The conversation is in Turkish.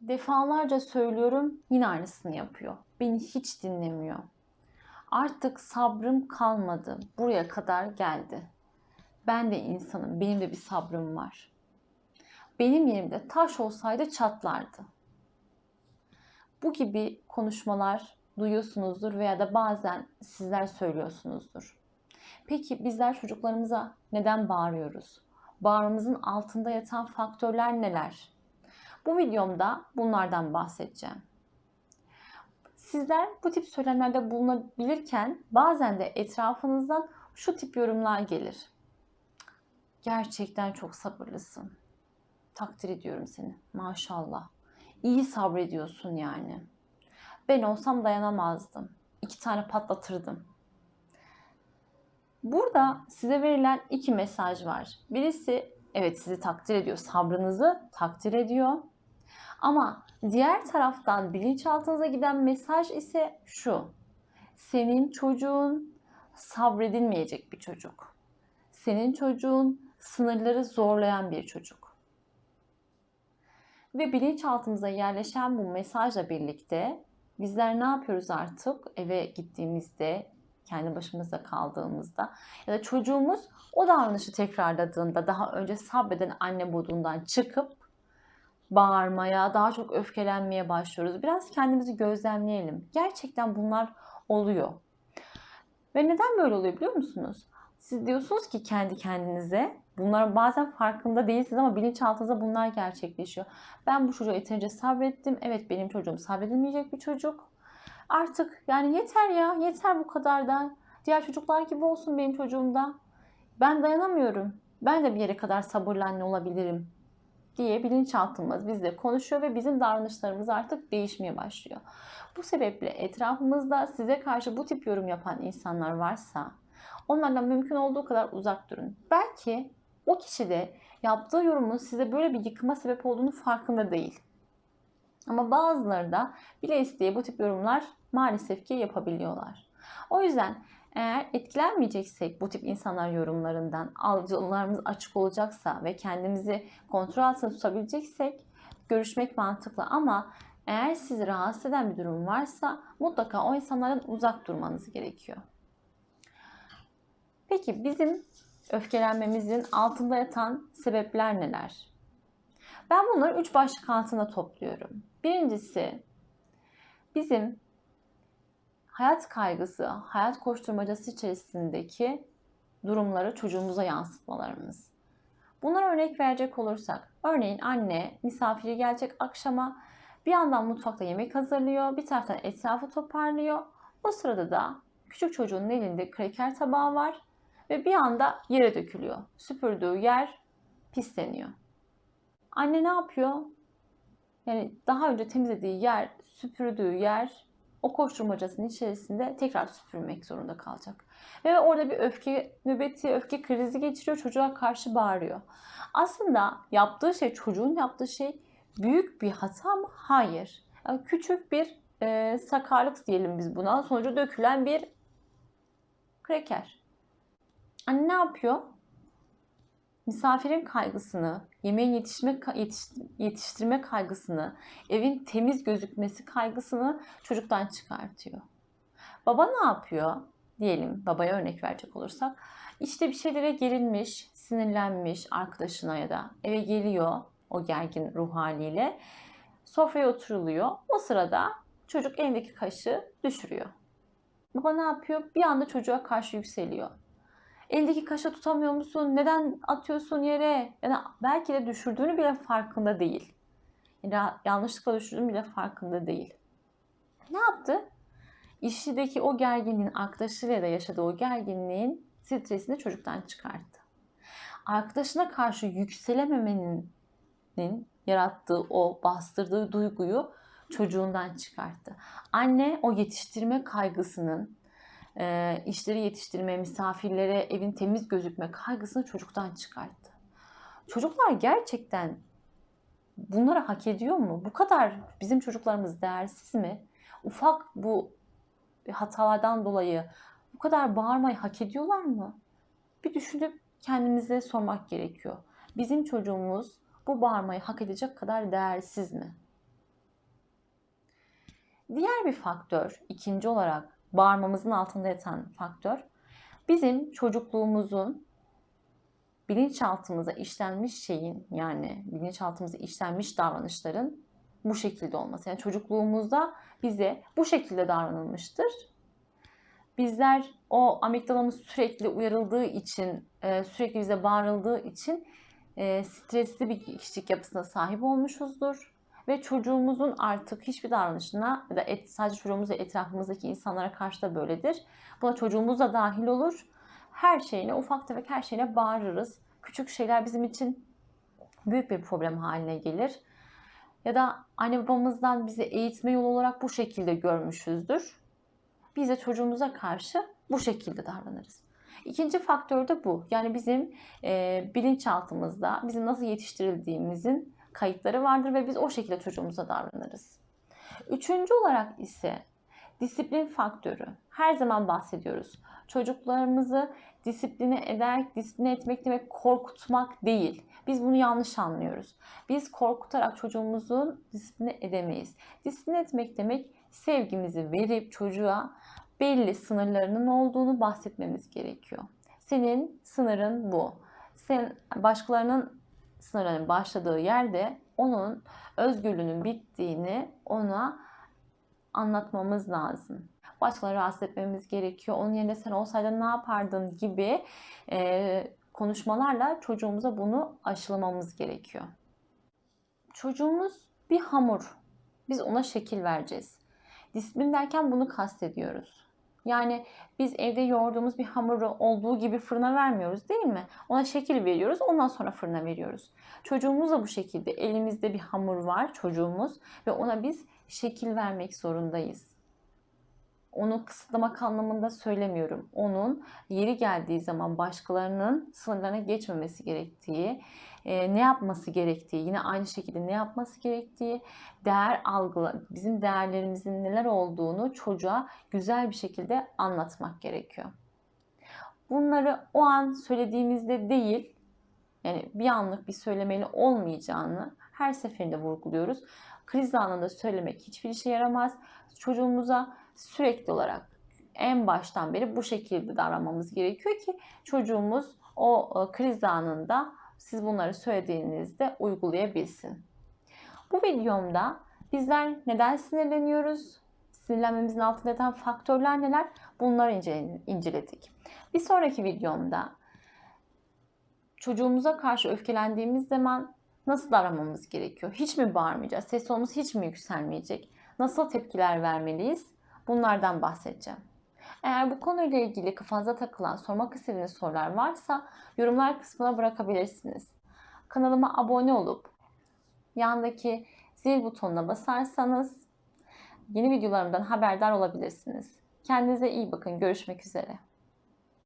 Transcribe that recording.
Defalarca söylüyorum yine aynısını yapıyor. Beni hiç dinlemiyor. Artık sabrım kalmadı. Buraya kadar geldi. Ben de insanım. Benim de bir sabrım var. Benim yerimde taş olsaydı çatlardı. Bu gibi konuşmalar duyuyorsunuzdur veya da bazen sizler söylüyorsunuzdur. Peki bizler çocuklarımıza neden bağırıyoruz? Bağrımızın altında yatan faktörler neler? Bu videomda bunlardan bahsedeceğim. Sizler bu tip söylemlerde bulunabilirken bazen de etrafınızdan şu tip yorumlar gelir. Gerçekten çok sabırlısın. Takdir ediyorum seni. Maşallah. İyi sabrediyorsun yani. Ben olsam dayanamazdım. İki tane patlatırdım. Burada size verilen iki mesaj var. Birisi evet sizi takdir ediyor, sabrınızı takdir ediyor. Ama diğer taraftan bilinçaltınıza giden mesaj ise şu. Senin çocuğun sabredilmeyecek bir çocuk. Senin çocuğun sınırları zorlayan bir çocuk. Ve bilinçaltımıza yerleşen bu mesajla birlikte bizler ne yapıyoruz artık eve gittiğimizde, kendi başımızda kaldığımızda ya da çocuğumuz o davranışı tekrarladığında daha önce sabreden anne modundan çıkıp bağırmaya, daha çok öfkelenmeye başlıyoruz. Biraz kendimizi gözlemleyelim. Gerçekten bunlar oluyor. Ve neden böyle oluyor biliyor musunuz? Siz diyorsunuz ki kendi kendinize bunlar bazen farkında değilsiniz ama bilinçaltınızda bunlar gerçekleşiyor. Ben bu çocuğa yeterince sabrettim. Evet benim çocuğum sabredilmeyecek bir çocuk. Artık yani yeter ya yeter bu kadar da. Diğer çocuklar gibi olsun benim çocuğum da. Ben dayanamıyorum. Ben de bir yere kadar sabırlı anne olabilirim diye bilinçaltımız bizle konuşuyor ve bizim davranışlarımız artık değişmeye başlıyor. Bu sebeple etrafımızda size karşı bu tip yorum yapan insanlar varsa onlardan mümkün olduğu kadar uzak durun. Belki o kişi de yaptığı yorumun size böyle bir yıkıma sebep olduğunu farkında değil. Ama bazıları da bile isteye bu tip yorumlar maalesef ki yapabiliyorlar. O yüzden eğer etkilenmeyeceksek bu tip insanlar yorumlarından, algılarımız açık olacaksa ve kendimizi kontrol altında tutabileceksek görüşmek mantıklı ama eğer sizi rahatsız eden bir durum varsa mutlaka o insanlardan uzak durmanız gerekiyor. Peki bizim öfkelenmemizin altında yatan sebepler neler? Ben bunları üç başlık altında topluyorum. Birincisi bizim hayat kaygısı, hayat koşturmacası içerisindeki durumları çocuğumuza yansıtmalarımız. Bunlara örnek verecek olursak, örneğin anne misafiri gelecek akşama bir yandan mutfakta yemek hazırlıyor, bir taraftan etrafı toparlıyor. O sırada da küçük çocuğun elinde kreker tabağı var ve bir anda yere dökülüyor. Süpürdüğü yer pisleniyor. Anne ne yapıyor? Yani daha önce temizlediği yer, süpürdüğü yer o koşturmacasının içerisinde tekrar süpürmek zorunda kalacak. Ve orada bir öfke nöbeti, öfke krizi geçiriyor. Çocuğa karşı bağırıyor. Aslında yaptığı şey, çocuğun yaptığı şey büyük bir hata mı? Hayır. Yani küçük bir e, sakarlık diyelim biz buna. Sonucu dökülen bir kreker. Anne ne yapıyor? Misafirin kaygısını, yemeğin yetişme, yetiş, yetiştirme kaygısını, evin temiz gözükmesi kaygısını çocuktan çıkartıyor. Baba ne yapıyor? Diyelim babaya örnek verecek olursak. İşte bir şeylere gerilmiş, sinirlenmiş arkadaşına ya da eve geliyor o gergin ruh haliyle. Sofraya oturuluyor. O sırada çocuk elindeki kaşığı düşürüyor. Baba ne yapıyor? Bir anda çocuğa karşı yükseliyor. Eldeki kaşığı tutamıyor musun? Neden atıyorsun yere? Yani belki de düşürdüğünü bile farkında değil. Yani yanlışlıkla düşürdüğünü bile farkında değil. Ne yaptı? İşideki o gerginliğin, arkadaşıyla da yaşadığı o gerginliğin stresini çocuktan çıkarttı. Arkadaşına karşı yükselememenin yarattığı o bastırdığı duyguyu çocuğundan çıkarttı. Anne o yetiştirme kaygısının, e, işleri yetiştirme, misafirlere evin temiz gözükme kaygısını çocuktan çıkarttı. Çocuklar gerçekten bunları hak ediyor mu? Bu kadar bizim çocuklarımız değersiz mi? Ufak bu hatalardan dolayı bu kadar bağırmayı hak ediyorlar mı? Bir düşünüp kendimize sormak gerekiyor. Bizim çocuğumuz bu bağırmayı hak edecek kadar değersiz mi? Diğer bir faktör, ikinci olarak bağırmamızın altında yatan faktör, bizim çocukluğumuzun bilinçaltımıza işlenmiş şeyin yani bilinçaltımıza işlenmiş davranışların bu şekilde olması. Yani çocukluğumuzda bize bu şekilde davranılmıştır. Bizler o amigdalamız sürekli uyarıldığı için, e, sürekli bize bağırıldığı için e, stresli bir kişilik yapısına sahip olmuşuzdur. Ve çocuğumuzun artık hiçbir davranışına ya da et, sadece çocuğumuz ve etrafımızdaki insanlara karşı da böyledir. Buna çocuğumuz da dahil olur. Her şeyine, ufak tefek her şeyine bağırırız. Küçük şeyler bizim için büyük bir problem haline gelir. Ya da anne babamızdan bizi eğitme yolu olarak bu şekilde görmüşüzdür. Biz de çocuğumuza karşı bu şekilde davranırız. İkinci faktör de bu. Yani bizim e, bilinçaltımızda bizim nasıl yetiştirildiğimizin kayıtları vardır ve biz o şekilde çocuğumuza davranırız. Üçüncü olarak ise disiplin faktörü. Her zaman bahsediyoruz. Çocuklarımızı disipline ederek, disipline etmek demek korkutmak değil. Biz bunu yanlış anlıyoruz. Biz korkutarak çocuğumuzu disipline edemeyiz. Disipline etmek demek sevgimizi verip çocuğa belli sınırlarının olduğunu bahsetmemiz gerekiyor. Senin sınırın bu. Sen başkalarının sınırının başladığı yerde onun özgürlüğünün bittiğini ona anlatmamız lazım. Başkaları rahatsız etmemiz gerekiyor. Onun yerine sen olsaydın ne yapardın gibi e, konuşmalarla çocuğumuza bunu aşılamamız gerekiyor. Çocuğumuz bir hamur. Biz ona şekil vereceğiz. Disiplin derken bunu kastediyoruz. Yani biz evde yoğurduğumuz bir hamuru olduğu gibi fırına vermiyoruz değil mi? Ona şekil veriyoruz ondan sonra fırına veriyoruz. Çocuğumuz da bu şekilde elimizde bir hamur var çocuğumuz ve ona biz şekil vermek zorundayız. Onu kısıtlamak anlamında söylemiyorum. Onun yeri geldiği zaman başkalarının sınırlarına geçmemesi gerektiği, e, ne yapması gerektiği, yine aynı şekilde ne yapması gerektiği, değer algıla, bizim değerlerimizin neler olduğunu çocuğa güzel bir şekilde anlatmak gerekiyor. Bunları o an söylediğimizde değil, yani bir anlık bir söylemeli olmayacağını her seferinde vurguluyoruz. Kriz anında söylemek hiçbir işe yaramaz. Çocuğumuza sürekli olarak en baştan beri bu şekilde davranmamız gerekiyor ki çocuğumuz o e, kriz anında siz bunları söylediğinizde uygulayabilsin. Bu videomda bizler neden sinirleniyoruz? Sinirlenmemizin altında yatan faktörler neler? Bunları inceledik. Bir sonraki videomda çocuğumuza karşı öfkelendiğimiz zaman nasıl davranmamız gerekiyor? Hiç mi bağırmayacağız? Ses tonumuz hiç mi yükselmeyecek? Nasıl tepkiler vermeliyiz? Bunlardan bahsedeceğim. Eğer bu konuyla ilgili kafanıza takılan, sormak istediğiniz sorular varsa yorumlar kısmına bırakabilirsiniz. Kanalıma abone olup yandaki zil butonuna basarsanız yeni videolarımdan haberdar olabilirsiniz. Kendinize iyi bakın. Görüşmek üzere.